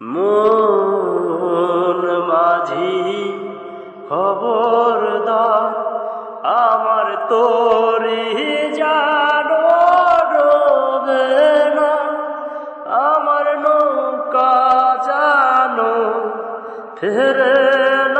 মন মাঝি খবরদার আমার তোরি জানো না আমার নৌকা জানো ফেরে না।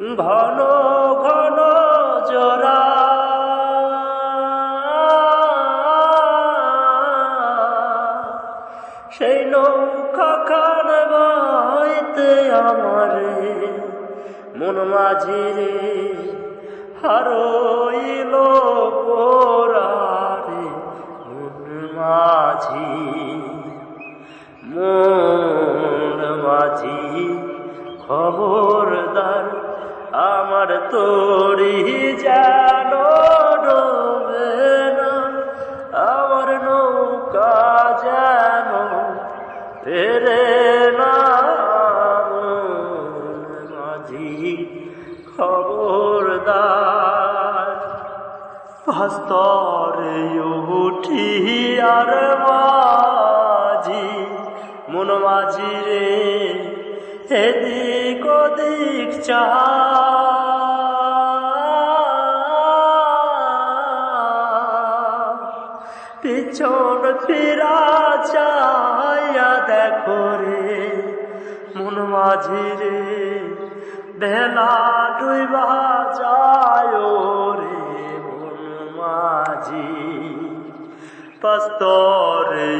ঘন ঘন জোড়া। সেই নৌকা খান বাইতে আমারে মন মাঝি রে হারইল মন মাঝি আমার তোরি ডোবে না, আমার নৌকা যেন ফেরে না, মাঝি খবরদার। ভাস্তরে উঠি আর মাঝি, মন মাঝি রে, এদিক ওদিক চা পিছন ফিরা চাইয়া দেখো রে, মন মাঝি রে, বেলা ডুইবা যায় রে মন মাঝি। পস্তরে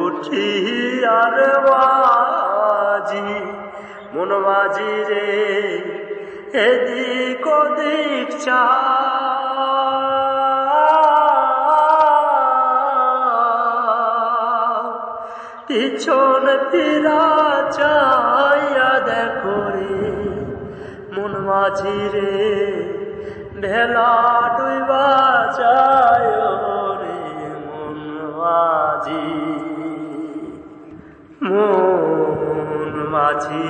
উঠি আর বাজি, মন মাঝি রে, এদিক ওদিক চা পিছন ফিরা চাইয়া দেখো রে, মন মাঝি রে, ভেলা ডুইবা যায় রে মন মাঝি। মন মাঝি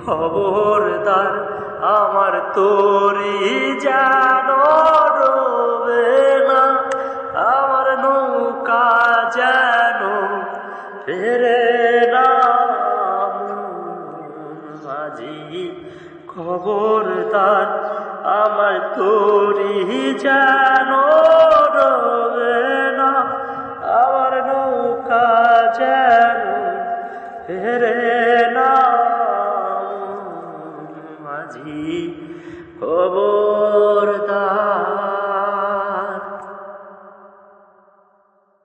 খবরদার আমার তোরি জানো ফেরে না মাঝি খবরদার আমার তোরি যেন না আমার নৌকা যেন না মাঝি খবর